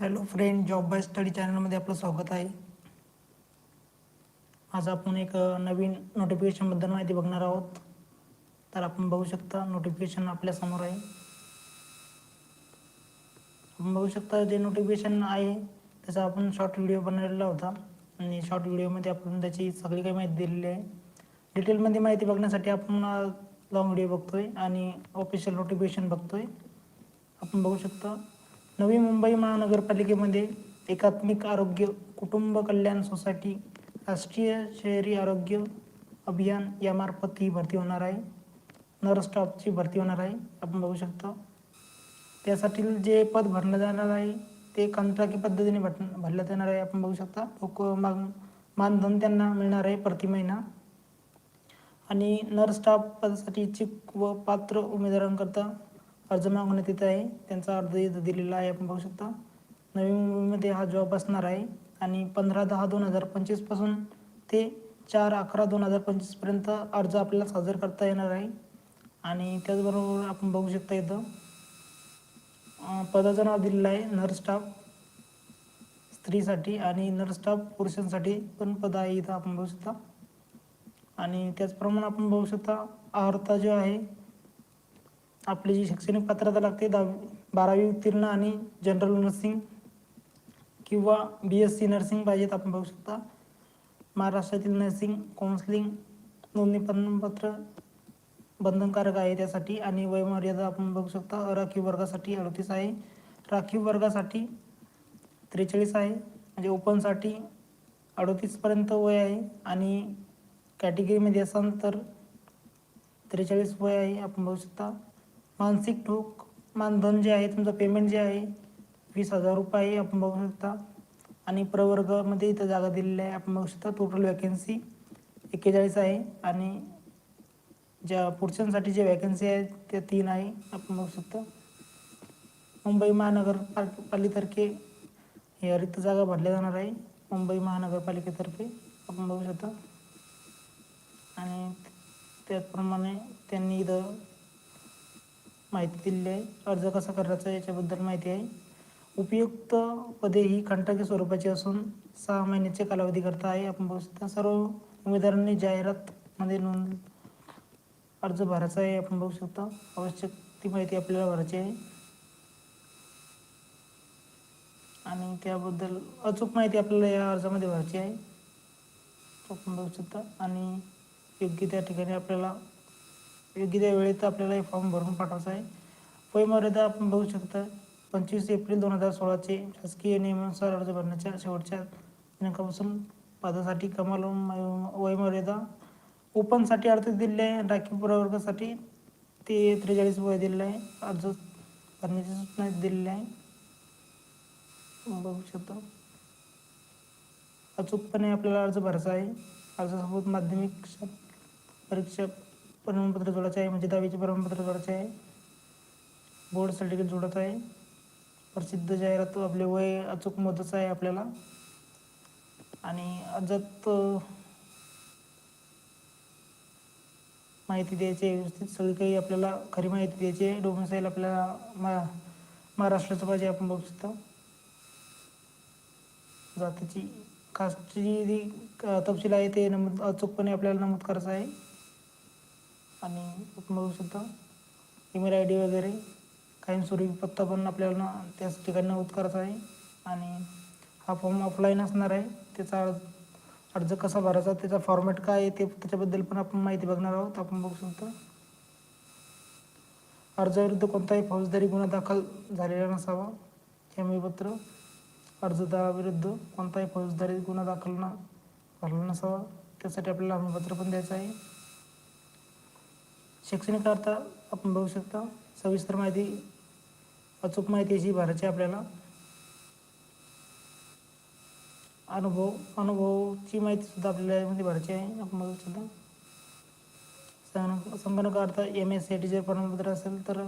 Hello friend job by study चॅनलमध्ये आपलं स्वागत आहे. आज आपण एक नवीन नोटिफिकेशनबद्दल माहिती बघणार आहोत. तर आपण बघू शकता नोटिफिकेशन आपल्यासमोर आहे. आपण बघू शकता जे नोटिफिकेशन आहे त्याचा आपण शॉर्ट व्हिडिओ बनवलेला होता. आणि शॉर्ट व्हिडिओमध्ये आपण त्याची सगळी काही माहिती दिलेली आहे. डिटेलमध्ये माहिती बघण्यासाठी आपण लॉंग व्हिडिओ बघतोय आणि ऑफिशियल नोटिफिकेशन बघतोय. आपण बघू शकता नवी मुंबई महानगरपालिकेमध्ये एकात्मिक आरोग्य कुटुंब कल्याण सोसायटी राष्ट्रीय शहरी आरोग्य अभियान यामार्फत ही भरती होणार आहे. नर्स स्टाफची भरती होणार आहे. आपण बघू शकता. त्यासाठी जे पद भरलं जाणार आहे ते कंत्राकी पद्धतीने भट भरलं जाणार आहे. आपण बघू शकता. लोक माग मानधन त्यांना मिळणार आहे प्रति महिना. आणि नर्स स्टाफ पदासाठी इच्छुक व पात्र उमेदवारांकरता अर्ज मागवण्यात येत आहे. त्यांचा अर्ज इथं दिलेला आहे. आपण पाहू शकता. नवी मुंबईमध्ये हा जॉब असणार आहे. आणि पंधरा दहा दोन हजार पंचवीसपासून ते चार अकरा दोन हजार पंचवीसपर्यंत अर्ज आपल्याला सादर करता येणार आहे. आणि त्याचबरोबर आपण बघू शकता इथं पदाचं नाव दिलेलं आहे. नर्स स्टाफ स्त्रीसाठी आणि नर्स स्टाफ पुरुषांसाठी पण पद आहे इथं आपण बघू शकता. आणि त्याचप्रमाणे आपण बघू शकता अर्हता जो आहे आपली जी शैक्षणिक पात्रता लागते दहावी बारावी उत्तीर्ण आणि जनरल नर्सिंग किंवा बी एस सी नर्सिंग पाहिजेत आपण बघू शकता. महाराष्ट्रातील नर्सिंग काउन्सिलिंग नोंदणी प्रमाणपत्र बंधनकारक आहे त्यासाठी आणि वयमर्यादा आपण बघू शकता राखीव वर्गासाठी अडतीस आहे. राखीव वर्गासाठी त्रेचाळीस आहे. म्हणजे ओपनसाठी अडतीसपर्यंत वय आहे आणि कॅटेगरीमध्ये असाल तर त्रेचाळीस वय आहे आपण बघू शकता. मानसिक ठोक मानधन जे आहे तुमचं पेमेंट जे आहे वीस हजार रुपये आपण बघू शकता. आणि प्रवर्गामध्ये इथं जागा दिलेली आहे आपण बघू शकता. टोटल वॅकन्सी एक्केचाळीस आहे. आणि ज्या पुरुषांसाठी जे वॅकन्सी आहे त्या तीन आहे आपण बघू शकता. मुंबई महानगर पालिकेतर्फे या रिक्त जागा भरल्या जाणार आहे. मुंबई महानगरपालिकेतर्फे आपण बघू शकता. आणि त्याचप्रमाणे त्यांनी इथं माहिती दिलेली आहे. अर्ज कसा करायचा याच्याबद्दल माहिती आहे. उपयुक्त पदे ही कंटाकी स्वरूपाची असून सहा महिन्याचे कालावधीकरता आहे. आपण बघू शकता सर्व उमेदवारांनी जाहिरातमध्ये नोंद अर्ज भरायचा आहे. आपण बघू शकता आवश्यक ती माहिती आपल्याला भरायची आहे. आणि त्याबद्दल अचूक माहिती आपल्याला या अर्जामध्ये भरायची आहे. आपण बघू शकता आणि योग्य त्या ठिकाणी आपल्याला योग्य त्या वेळेत आपल्याला हे फॉर्म भरून पाठवायचा आहे. वयमर्यादा आपण बघू शकता पंचवीस एप्रिल दोन हजार सोळाचे शासकीय नियमानुसार अर्ज भरण्याच्या शेवटच्या दिनांकापासून पदासाठी कमाल वयमर्यादा ओपनसाठी अर्ज दिलेले आहे. राखीव प्रवर्गासाठी ते त्रेचाळीस वय दिलेलं आहे. अर्ज भरण्याची सूचना दिलेली आहे. बघू शकतो. अचूकपणे आपल्याला अर्ज भरायचा आहे. अर्जासोबत माध्यमिक परीक्षा प्रमाणपत्र जोडायचं आहे म्हणजे दहावीचे प्रमाणपत्र जोडायचे आहे बोर्ड सर्टिफिकेट जोडत आहे प्रसिद्ध जाहिरात आपले वय अचूक मदतच आहे आपल्याला. आणि अजत माहिती द्यायची आहे व्यवस्थित. सगळी काही आपल्याला खरी माहिती द्यायची आहे. डोमिसाईल आपल्याला मा महाराष्ट्राचं पाहिजे आपण बघू शकतो. जातीची कास्टची जी तपशील आहे ते नमूद अचूकपणे आपल्याला नमूद करायचं आहे. आणि आपण बघू ईमेल आय डी वगैरे कायमस्वरूपी पत्ता पण आपल्याला त्याच ठिकाणी नमूद करायचा आहे. आणि हा फॉर्म ऑफलाईन असणार आहे. त्याचा अर्ज अर्ज कसा भरायचा त्याचा फॉर्मॅट काय आहे ते त्याच्याबद्दल पण आपण माहिती बघणार आहोत. आपण बघू शकतो. अर्जाविरुद्ध कोणताही फौजदारी गुन्हा दाखल झालेला नसावा. हमीपत्र अर्जदाराविरुद्ध कोणताही फौजदारी गुन्हा दाखल न झाला नसावा. त्यासाठी आपल्याला हमीपत्र पण द्यायचं आहे. शैक्षणिक अर्थ आपण बघू शकता. सविस्तर माहिती अचूक माहिती अशी भरायची आहे आपल्याला. अनुभव अनुभवची माहिती सुद्धा आपल्याला यामध्ये भरायची आहे. आपण बघू शकता. संगणक संगणक earth M S C T जर प्रमाणपत्र असेल तर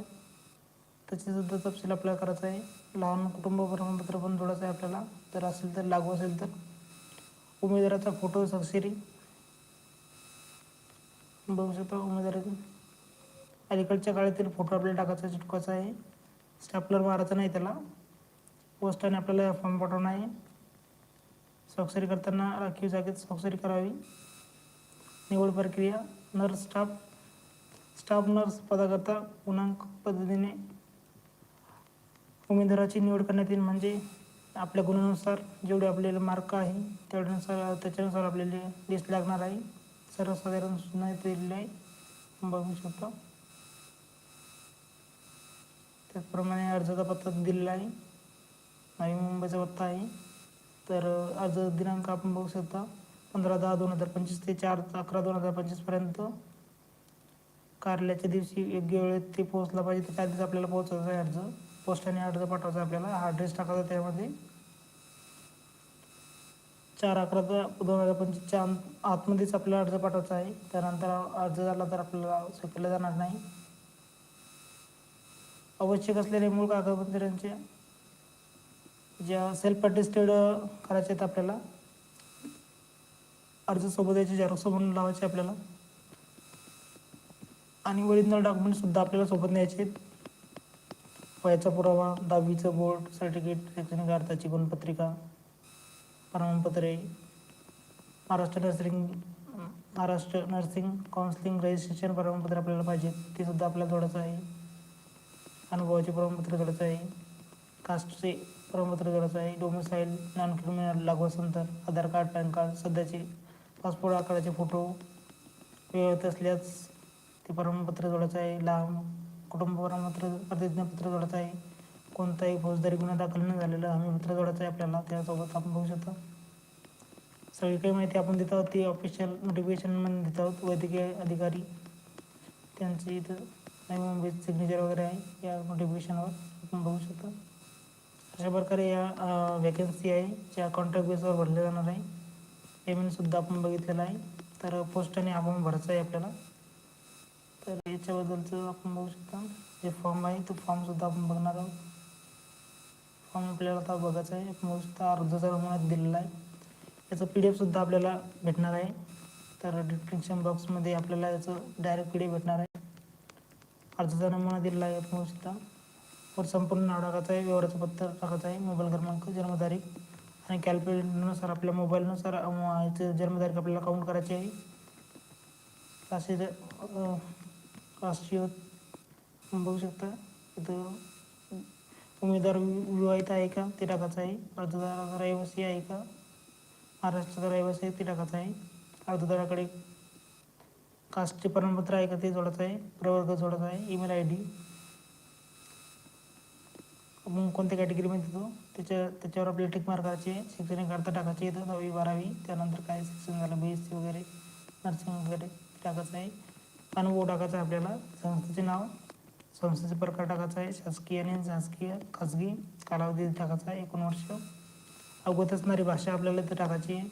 त्याचीसुद्धा तपशील आपल्याला करायचं आहे. लहान कुटुंब प्रमाणपत्र पण जोडायचं आहे आपल्याला. जर असेल तर लागू असेल तर. उमेदवाराचा फोटो सक्सेरी बघू शकता उमेदवाराचा. अलीकडच्या काळातील फोटो आपल्याला टाकायचा चिटकवायचा आहे. स्टॅपलर मारायचा नाही त्याला. पोस्टाने आपल्याला फॉर्म पाठवणं आहे. स्वाक्षरी करताना राखीव जागेत स्वाक्षरी करावी. निवड प्रक्रिया नर्स स्टाफ स्टाफ नर्स पदाकरता गुणांक पद्धतीने उमेदवाराची निवड करण्यात येईल. म्हणजे आपल्या गुणानुसार जेवढे आपल्याला मार्क आहे तेवढ्यानुसार त्याच्यानुसार आपल्याला लिस्ट लागणार आहे. सर्वसाधारण सूचना दिलेली आहे बघू शकतो. त्याचप्रमाणे अर्जाचा पत्ता दिलेला आहे. नवी मुंबईचा पत्ता आहे. तर अर्ज दिनांक आपण बघू शकता. पंधरा दहा दोन हजार पंचवीस ते चार अकरा दोन हजार पंचवीसपर्यंत कार्यालयाच्या दिवशी योग्य वेळेत ते पोहोचला पाहिजे तर त्या दिवशी आपल्याला पोहोचायचा आहे अर्ज. पोस्टाने अर्ज पाठवायचा आहे आपल्याला. हा ॲड्रेस टाकायचा त्यामध्ये. चार अकरा द- दोन हजार पंचवीसच्या आतमध्येच आपल्याला अर्ज पाठवायचा आहे. त्यानंतर अर्ज झाला तर आपल्याला स्वीकारला जाणार नाही. आवश्यक असलेले मूळ कागदपत्रांच्या ज्या सेल्फ अटेस्टेड करायचे आहेत आपल्याला अर्ज सोबत याचे झेरॉक्स म्हणून लावायचे आपल्याला आणि ओरिजिनल डॉक्युमेंट सुद्धा आपल्याला सोबत न्यायचे आहेत. वयाचा पुरावा दहावीचं बोर्ड सर्टिफिकेट शैक्षणिक अर्थाची गुणपत्रिका प्रमाणपत्रे Maharashtra nursing Maharashtra nursing counselling registration प्रमाणपत्र आपल्याला पाहिजे ते सुद्धा आपल्याला थोडंसं आहे. अनुभवाचे प्रमाणपत्र जोडायचं आहे. कास्टचे प्रमाणपत्र जोडायचं आहे. डोमिसाईल नॉन क्रिमिनल लागू असेल तर आधार कार्ड पॅन कार्ड सध्याचे पासपोर्ट आकाराचे फोटो वेळेत असल्यास ते प्रमाणपत्र जोडायचं आहे. लहान कुटुंब प्रमाणपत्र प्रतिज्ञापत्र जोडायचं आहे. कोणताही फौजदारी गुन्हा दाखल न झालेलं हमीपत्र जोडायचं आहे आपल्याला. त्यासोबत आपण बघू शकता. सगळी काही माहिती आपण देत आहोत. ती ऑफिशियल नोटिफिकेशनमध्ये देत आहोत. वैद्यकीय अधिकारी त्यांचे इथं नवी मुंबईत सिग्नेचर वगैरे आहे. या नोटिफिकेशनवर आपण बघू शकता. अशा प्रकारे या वॅकन्सी आहे ज्या कॉन्ट्रॅक्ट बेसवर भरल्या जाणार आहे. पेमेंटसुद्धा आपण बघितलेलं आहे. तर पोस्टाने आपण भरायचा आहे आपल्याला. तर याच्याबद्दलचं आपण बघू शकता. जे फॉर्म आहे तो फॉर्मसुद्धा आपण बघणार आहोत. फॉर्म आपल्याला आता बघायचा आहे. आपण बघू शकता अर्जाचा नमुना दिलेला आहे. याचं पी डी एफसुद्धा आपल्याला भेटणार आहे. तर डिस्क्रिप्शन बॉक्समध्ये आपल्याला याचं डायरेक्ट पी डी एफ भेटणार आहे. अर्जाचा नमुना दिलेला आहे आपण बघू शकता वर संपूर्ण नाव टाकायचं आहे व्यवहाराचं पत्ता टाकत आहे मोबाईल क्रमांक जन्मतारीख आणि कॅल्क्युलेटरनुसार आपल्या मोबाईलनुसार याचं जन्मतारीख आपल्याला काउंट करायची आहे. असे राष्ट्रीय बघू शकता इथं उमेदवार विवाहित आहे का ते टाकायचं आहे. अर्जदार रहिवासी आहे का महाराष्ट्राचा रहिवासी आहे ते टाकायचं आहे. अर्जदाराकडे कास्टचे प्रमाणपत्र आहे का ते जोडायचं आहे? प्रवर्ग जोडायचा आहे. Email I D. मग कोणत्या कॅटेगरीमध्ये देतो त्याच्या त्याच्यावर आपल्याला टिक मार करायचे आहे शैक्षणिक टाकायचे येतं दहावी बारावी. त्यानंतर काय शिक्षण झालं? बी एस सी वगैरे नर्सिंग वगैरे टाकायचं आहे. अनुभव टाकायचा आहे आपल्याला. संस्थेचे नाव संस्थेचे प्रकार टाकायचा आहे. शासकीय आणि शासकीय खाजगी कालावधी टाकायचा आहे. एकूण वर्ष. अवगत असणारी भाषा आपल्याला इथं टाकायची आहे.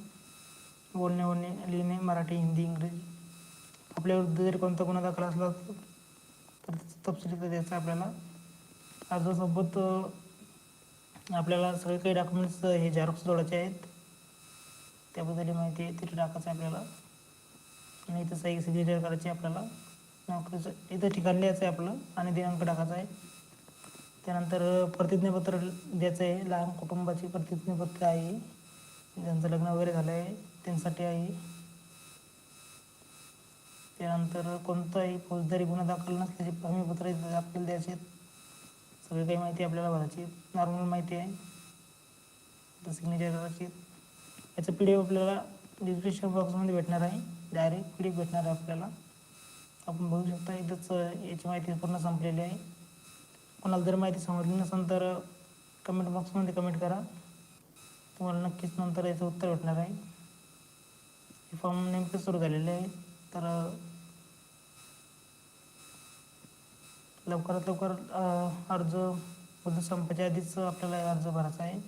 बोलणे बोलणे लिहिणे मराठी हिंदी इंग्रजी. आपल्या विरुद्ध जरी कोणता गुन्हा दाखल असला तर तपशील इथं द्यायचा आहे आपल्याला. अर्जासोबत आपल्याला सगळे काही डॉक्युमेंट्स हे झेरॉक्स जोडायचे आहेत. त्याबद्दल माहिती आहे तिथे टाकायचं आहे आपल्याला. आणि इथं सही सिग्नेचर करायची आहे आपल्याला. नोकरीचं इथं ठिकाण लिहायचं आहे आपलं आणि दिनांक टाकायचा आहे. त्यानंतर प्रतिज्ञापत्र द्यायचं आहे. लहान कुटुंबाची प्रतिज्ञापत्र आहे. ज्यांचं लग्न वगैरे झालं आहे त्यांच्यासाठी आहे. त्यानंतर कोणताही फौजदारी गुन्हा दाखल नसल्याचे हमीपत्र इथं आपल्याला द्यायचे आहेत. सगळी काही माहिती आपल्याला भरायची नॉर्मल माहिती आहे. तर सिग्नेचर करायची याचं पी डी एफ आपल्याला डिस्क्रिप्शन बॉक्समध्ये भेटणार आहे. डायरेक्ट पी डी एफ भेटणार आहे आपल्याला. आपण बघू शकता इथंच याची माहिती पूर्ण संपलेली आहे. कोणाला जर माहिती समजली नसेल तर कमेंट बॉक्समध्ये कमेंट करा. तुम्हाला नक्कीच नंतर याचं उत्तर भेटणार आहे. हे फॉर्म नेमके सुरू झालेले आहे. तर लवकरात लवकर अर्ज मुदत संपायच्या आधीच आपल्याला अर्ज भरायचा आहे.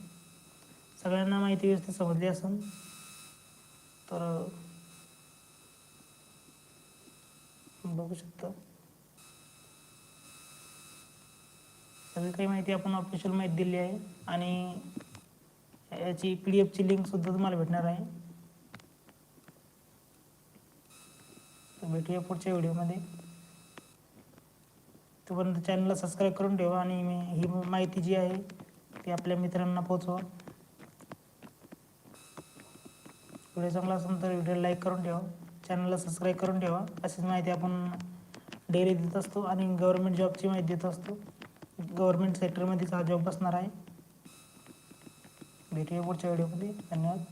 सगळ्यांना माहिती व्यवस्थित समजली असेल तर बघू शकता. सगळी काही माहिती आपण ऑफिशियल माहिती दिली आहे आणि याची पी डी एफची लिंकसुद्धा तुम्हाला भेटणार आहे. तर भेटूया पुढच्या व्हिडिओमध्ये तोपर्यंत चॅनलला सबस्क्राईब करून ठेवा आणि ही माहिती जी आहे ती आपल्या मित्रांना पोचवा व्हिडिओ चांगला असेल तर व्हिडिओ लाईक करून ठेवा चॅनलला सबस्क्राईब करून ठेवा. अशीच माहिती आपण डेली देत असतो आणि गव्हर्मेंट जॉबची माहिती देत असतो. गव्हर्मेंट सेक्टरमध्येच हा जॉब बसणार आहे. भेटूया पुढच्या व्हिडिओमध्ये धन्यवाद.